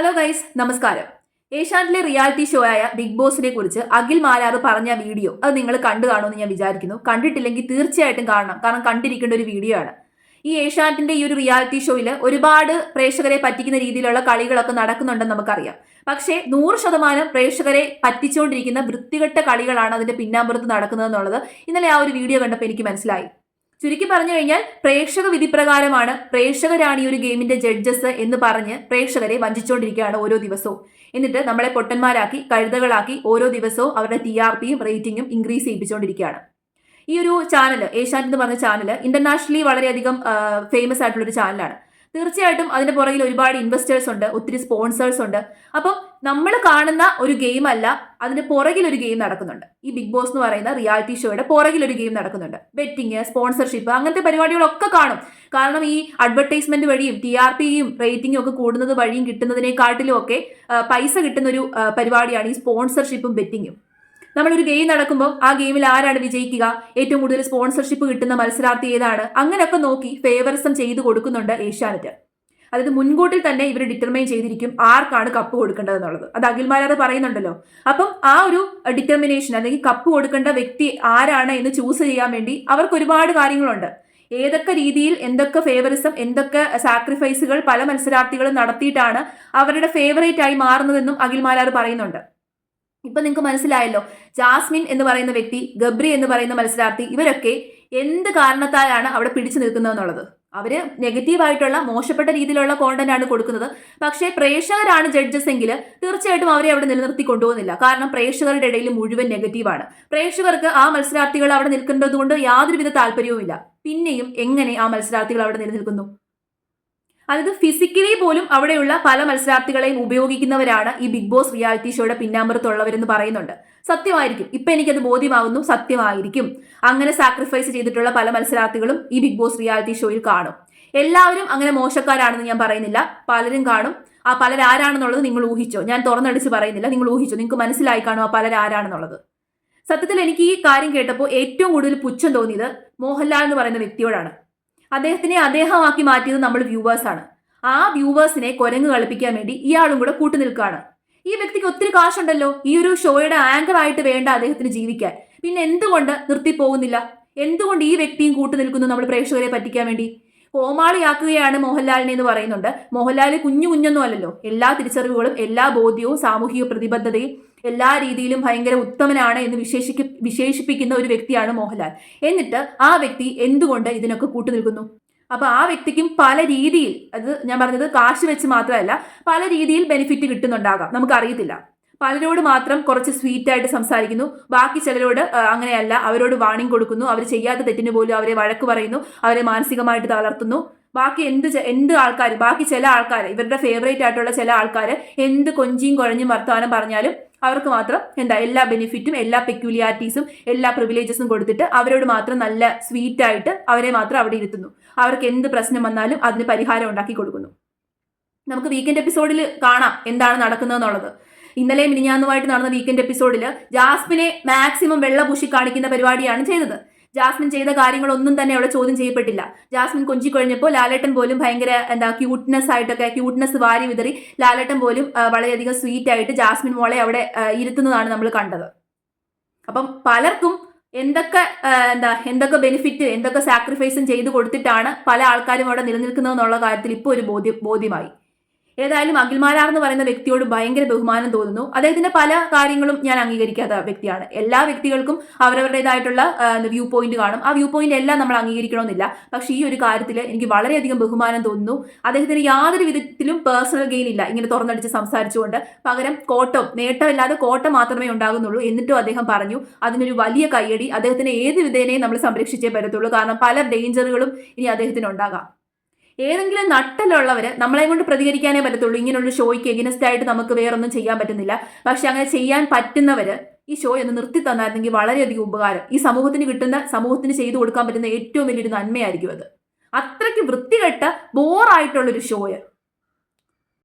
Hello guys നമസ്കാരം. ഏഷ്യാനെറ്റിലെ reality show ആയ ബിഗ് ബോസിനെ കുറിച്ച് അഖിൽ മാലാറ് പറഞ്ഞ വീഡിയോ അത് നിങ്ങൾ കണ്ടു കാണുമെന്ന് ഞാൻ വിചാരിക്കുന്നു. കണ്ടിട്ടില്ലെങ്കിൽ തീർച്ചയായിട്ടും കാണണം. കാരണം കണ്ടിരിക്കേണ്ട ഒരു വീഡിയോ ആണ്. ഈ ഏഷ്യാനെറ്റിന്റെ ഈ ഒരു റിയാലിറ്റി ഷോയിൽ ഒരുപാട് പ്രേക്ഷകരെ പറ്റിക്കുന്ന രീതിയിലുള്ള കളികളൊക്കെ നടക്കുന്നുണ്ടെന്ന് നമുക്കറിയാം. പക്ഷേ നൂറ് ശതമാനം പ്രേക്ഷകരെ പറ്റിച്ചുകൊണ്ടിരിക്കുന്ന വൃത്തികെട്ട കളികളാണ് അതിന്റെ പിന്നാമ്പുറത്ത് നടക്കുന്നത് എന്നുള്ളത് ഇന്നലെ ആ ഒരു വീഡിയോ കണ്ടപ്പോൾ എനിക്ക് മനസ്സിലായി. ചുരുക്കി പറഞ്ഞു കഴിഞ്ഞാൽ പ്രേക്ഷക വിധി പ്രകാരമാണ് പ്രേക്ഷകരാണ് ഈ ഒരു ഗെയിമിന്റെ ജഡ്ജസ് എന്ന് പറഞ്ഞ് പ്രേക്ഷകരെ വഞ്ചിച്ചുകൊണ്ടിരിക്കുകയാണ് ഓരോ ദിവസവും. എന്നിട്ട് നമ്മളെ പൊട്ടന്മാരാക്കി കഴുതകളാക്കി ഓരോ ദിവസവും അവരുടെ ടി ആർ പിയും റേറ്റിംഗും ഇൻക്രീസ് ചെയ്യിപ്പിച്ചുകൊണ്ടിരിക്കുകയാണ്. ഈ ഒരു ചാനൽ ഏഷ്യാനെറ്റ് എന്ന് പറഞ്ഞ ചാനൽ ഇന്റർനാഷണലി വളരെയധികം ഫേമസ് ആയിട്ടുള്ള ഒരു ചാനലാണ് തീർച്ചയായിട്ടും അതിന്റെ പുറകിൽ ഒരുപാട് ഇൻവെസ്റ്റേഴ്സ് ഉണ്ട് ഒത്തിരി സ്പോൺസേഴ്സ് ഉണ്ട്. അപ്പം നമ്മൾ കാണുന്ന ഒരു ഗെയിം അല്ല അതിന്റെ പുറകിൽ ഒരു ഗെയിം നടക്കുന്നുണ്ട്. ഈ ബിഗ് ബോസ് എന്ന് പറയുന്ന റിയാലിറ്റി ഷോയുടെ പുറകിൽ ഒരു ഗെയിം നടക്കുന്നുണ്ട്. ബെറ്റിംഗ് സ്പോൺസർഷിപ്പ് അങ്ങനത്തെ പരിപാടികളൊക്കെ കാണും. കാരണം ഈ അഡ്വർടൈസ്മെന്റ് വഴിയും ടി ആർ പിയും റേറ്റിംഗും ഒക്കെ കൂടുന്നത് വഴിയും കിട്ടുന്നതിനെക്കാട്ടിലും ഒക്കെ പൈസ കിട്ടുന്ന ഒരു പരിപാടിയാണ് ഈ സ്പോൺസർഷിപ്പും ബെറ്റിങ്ങും നമ്മളൊരു ഗെയിം നടക്കുമ്പോൾ ആ ഗെയിമിൽ ആരാണ് വിജയിക്കുക? ഏറ്റവും കൂടുതൽ സ്പോൺസർഷിപ്പ് കിട്ടുന്ന മത്സരാർത്ഥി ഏതാണ്? അങ്ങനെയൊക്കെ നോക്കി ഫേവറിസം ചെയ്തു കൊടുക്കുന്നുണ്ട് ഏഷ്യാനെറ്റ്. അതായത് മുൻകൂട്ടിൽ തന്നെ ഇവർ ഡിറ്റർമൈൻ ചെയ്തിരിക്കും ആർക്കാണ് കപ്പ് കൊടുക്കേണ്ടതെന്നുള്ളത് അത് അഖിൽമാരാത് പറയുന്നുണ്ടല്ലോ. അപ്പം ആ ഒരു ഡിറ്റർമിനേഷൻ അല്ലെങ്കിൽ കപ്പ് കൊടുക്കേണ്ട വ്യക്തി ആരാണ് എന്ന് ചൂസ് ചെയ്യാൻ വേണ്ടി അവർക്ക് ഒരുപാട് കാര്യങ്ങളുണ്ട്. ഏതൊക്കെ രീതിയിൽ എന്തൊക്കെ ഫേവറിസം എന്തൊക്കെ സാക്രിഫൈസുകൾ പല മത്സരാർത്ഥികളും നടത്തിയിട്ടാണ് അവരുടെ ഫേവറേറ്റ് ആയി മാറുന്നതെന്നും അഖിൽമാരാർ പറയുന്നുണ്ട്. ഇപ്പൊ നിങ്ങൾക്ക് മനസ്സിലായല്ലോ. ജാസ്മിൻ എന്ന് പറയുന്ന വ്യക്തി ഗബ്രി എന്ന് പറയുന്ന മത്സരാർത്ഥി ഇവരൊക്കെ എന്ത് കാരണത്താലാണ് അവിടെ പിടിച്ചു നിൽക്കുന്നതെന്നുള്ളത് അവർ നെഗറ്റീവായിട്ടുള്ള മോശപ്പെട്ട രീതിയിലുള്ള കോണ്ടന്റ് ആണ് കൊടുക്കുന്നത്. പക്ഷേ പ്രേക്ഷകരാണ് ജഡ്ജസ് എങ്കിൽ തീർച്ചയായിട്ടും അവരെ അവിടെ നിലനിർത്തി കൊണ്ടുപോകുന്നില്ല. കാരണം പ്രേക്ഷകരുടെ ഇടയിൽ മുഴുവൻ നെഗറ്റീവാണ് പ്രേക്ഷകർക്ക് ആ മത്സരാർത്ഥികൾ അവിടെ നിൽക്കേണ്ടതുകൊണ്ട് യാതൊരുവിധ താല്പര്യവുമില്ല. പിന്നെയും എങ്ങനെ ആ മത്സരാർത്ഥികൾ അവിടെ നിലനിൽക്കുന്നു? അതായത് ഫിസിക്കലി പോലും അവിടെയുള്ള പല മത്സരാർത്ഥികളെയും ഉപയോഗിക്കുന്നവരാണ് ഈ ബിഗ് ബോസ് റിയാലിറ്റി ഷോയുടെ പിന്നാമ്പുറത്തുള്ളവരെന്ന് പറയുന്നുണ്ട്. സത്യമായിരിക്കും. ഇപ്പൊ എനിക്കത് ബോധ്യമാകുന്നു സത്യമായിരിക്കും. അങ്ങനെ സാക്രിഫൈസ് ചെയ്തിട്ടുള്ള പല മത്സരാർത്ഥികളും ഈ ബിഗ് ബോസ് റിയാലിറ്റി ഷോയിൽ കാണും. എല്ലാവരും അങ്ങനെ മോശക്കാരാണെന്ന് ഞാൻ പറയുന്നില്ല. പലരും കാണും. ആ പലരാരാണെന്നുള്ളത് നിങ്ങൾ ഊഹിച്ചോ? ഞാൻ തുറന്നടിച്ച് പറയുന്നില്ല. നിങ്ങൾ ഊഹിച്ചോ? നിങ്ങൾക്ക് മനസ്സിലായി കാണും ആ പലരാരാണെന്നുള്ളത് സത്യത്തിൽ എനിക്ക് ഈ കാര്യം കേട്ടപ്പോൾ ഏറ്റവും കൂടുതൽ പുച്ഛം തോന്നിയത് മോഹൻലാൽ എന്ന് പറയുന്ന വ്യക്തിയോടാണ്. അദ്ദേഹത്തിനെ അദ്ദേഹമാക്കി മാറ്റിയത് നമ്മൾ വ്യൂവേഴ്സാണ് ആ വ്യൂവേഴ്സിനെ കൊരങ്ങ് കളിപ്പിക്കാൻ വേണ്ടി ഇയാളും കൂടെ കൂട്ടുനിൽക്കുകയാണ് ഈ വ്യക്തിക്ക് ഒത്തിരി കാശുണ്ടല്ലോ. ഈ ഒരു ഷോയുടെ ആങ്കർ ആയിട്ട് വേണ്ട അദ്ദേഹത്തിന് ജീവിക്കാൻ. പിന്നെ എന്തുകൊണ്ട് നിർത്തിപ്പോകുന്നില്ല? എന്തുകൊണ്ട് ഈ വ്യക്തിയും കൂട്ടുനിൽക്കുന്നു നമ്മൾ പ്രേക്ഷകരെ പറ്റിക്കാൻ വേണ്ടി? കോമാളിയാക്കുകയാണ് മോഹൻലാലിനെ എന്ന് പറയുന്നുണ്ട്. മോഹൻലാൽ കുഞ്ഞു കുഞ്ഞൊന്നും അല്ലല്ലോ. എല്ലാ തിരിച്ചറിവുകളും എല്ലാ ബോധ്യവും സാമൂഹിക പ്രതിബദ്ധതയും എല്ലാ രീതിയിലും ഭയങ്കര ഉത്തമനാണ് എന്ന് വിശേഷിക്ക വിശേഷിപ്പിക്കുന്ന ഒരു വ്യക്തിയാണ് മോഹൻലാൽ. എന്നിട്ട് ആ വ്യക്തി എന്തുകൊണ്ട് ഇതിനൊക്കെ കൂട്ടുനിൽക്കുന്നു അപ്പൊ ആ വ്യക്തിക്കും പല രീതിയിൽ അത് ഞാൻ പറഞ്ഞത് കാശ് വെച്ച് മാത്രമല്ല പല രീതിയിൽ ബെനിഫിറ്റ് കിട്ടുന്നുണ്ടാകാം. നമുക്കറിയത്തില്ല. പലരോട് മാത്രം കുറച്ച് സ്വീറ്റ് ആയിട്ട് സംസാരിക്കുന്നു. ബാക്കി ചിലരോട് അങ്ങനെയല്ല. അവരോട് വാണിംഗ് കൊടുക്കുന്നു. അവർ ചെയ്യാത്ത തെറ്റിന് പോലും അവരെ വഴക്ക് പറയുന്നു. അവരെ മാനസികമായിട്ട് തളർത്തുന്നു. ബാക്കി എന്ത് എന്ത് ആൾക്കാർ ബാക്കി ചില ആൾക്കാർ ഇവരുടെ ഫേവറേറ്റ് ആയിട്ടുള്ള ചില ആൾക്കാർ എന്ത് കൊഞ്ചിയും കുഴഞ്ഞും വർത്തമാനം പറഞ്ഞാലും അവർക്ക് മാത്രം എന്താ എല്ലാ ബെനിഫിറ്റും എല്ലാ പെക്യൂലിയാരിറ്റീസും എല്ലാ പ്രിവിലേജസും കൊടുത്തിട്ട് അവരോട് മാത്രം നല്ല സ്വീറ്റ് ആയിട്ട് അവരെ മാത്രം അവിടെ ഇരുത്തുന്നു. അവർക്ക് എന്ത് പ്രശ്നം വന്നാലും അതിന് പരിഹാരം ഉണ്ടാക്കി കൊടുക്കുന്നു. നമുക്ക് വീക്കെൻഡ് എപ്പിസോഡിൽ കാണാം എന്താണ് നടക്കുന്നതെന്നുള്ളത്. ഇന്നലെ മിനിഞ്ഞാന്നുമായിട്ട് നടന്ന വീക്കെൻഡ് എപ്പിസോഡിൽ ജാസ്മിനെ മാക്സിമം വെള്ള പൂശി കാണിക്കുന്ന പരിപാടിയാണ് ചെയ്തത്. ജാസ്മിൻ ചെയ്ത കാര്യങ്ങളൊന്നും തന്നെ അവിടെ ചോദ്യം ചെയ്യപ്പെട്ടില്ല. ജാസ്മിൻ കൊഞ്ചിക്കൊഴിഞ്ഞപ്പോൾ ലാലേട്ടൻ പോലും ഭയങ്കര എന്താ ക്യൂട്ട്നെസ് ആയിട്ടൊക്കെ ക്യൂട്ട്നെസ് വാരി വിതറി ലാലേട്ടൻ പോലും വളരെയധികം സ്വീറ്റ് ആയിട്ട് ജാസ്മിൻ മോളെ അവിടെ ഇരുത്തുന്നതാണ് നമ്മൾ കണ്ടത്. അപ്പം പലർക്കും എന്തൊക്കെ എന്താ എന്തൊക്കെ ബെനിഫിറ്റ് എന്തൊക്കെ സാക്രിഫൈസും ചെയ്തു കൊടുത്തിട്ടാണ് പല ആൾക്കാരും അവിടെ നിലനിൽക്കുന്നതെന്നുള്ള കാര്യത്തിൽ ഇപ്പോൾ ഒരു ബോധ്യം ബോധ്യമായി. ഏതായാലും അഖിൽമാരാർ എന്ന് പറയുന്ന വ്യക്തിയോട് ഭയങ്കര ബഹുമാനം തോന്നുന്നു. അദ്ദേഹത്തിന്റെ പല കാര്യങ്ങളും ഞാൻ അംഗീകരിക്കാത്ത വ്യക്തിയാണ്. എല്ലാ വ്യക്തികൾക്കും അവരവരുടേതായിട്ടുള്ള വ്യൂ പോയിന്റ് കാണും. ആ വ്യൂ പോയിന്റ് എല്ലാം നമ്മൾ അംഗീകരിക്കണമെന്നില്ല. പക്ഷേ ഈ ഒരു കാര്യത്തിൽ എനിക്ക് വളരെയധികം ബഹുമാനം തോന്നുന്നു. അദ്ദേഹത്തിന് യാതൊരു വിധത്തിലും പേഴ്സണൽ ഗെയിൻ ഇല്ല. ഇങ്ങനെ തുറന്നടിച്ച് സംസാരിച്ചുകൊണ്ട് പകരം കോട്ടം നേട്ടമില്ലാതെ കോട്ടം മാത്രമേ ഉണ്ടാകുന്നുള്ളൂ എന്നിട്ടും അദ്ദേഹം പറഞ്ഞു അതിനൊരു വലിയ കയ്യടി. അദ്ദേഹത്തിന് ഏത് വിധേനയും നമ്മൾ സംരക്ഷിച്ചേ പറ്റത്തുള്ളൂ. കാരണം പല ഡേഞ്ചറുകളും ഇനി അദ്ദേഹത്തിന് ഉണ്ടാകാം. ഏതെങ്കിലും നട്ടലുള്ളവർ നമ്മളെ കൊണ്ട് പ്രതികരിക്കാനേ പറ്റത്തുള്ളൂ. ഇങ്ങനെയുള്ള ഷോയ്ക്ക് എഗിനസ്റ്റ് ആയിട്ട് നമുക്ക് വേറൊന്നും ചെയ്യാൻ പറ്റുന്നില്ല. പക്ഷെ അങ്ങനെ ചെയ്യാൻ പറ്റുന്നവർ ഈ ഷോ ഒന്ന് നിർത്തി തന്നായിരുന്നെങ്കിൽ വളരെയധികം ഉപകാരം. ഈ സമൂഹത്തിന് കിട്ടുന്ന സമൂഹത്തിന് ചെയ്തു കൊടുക്കാൻ പറ്റുന്ന ഏറ്റവും വലിയൊരു നന്മയായിരിക്കും അത്. അത്രയ്ക്ക് വൃത്തികെട്ട ബോറായിട്ടുള്ളൊരു ഷോയ്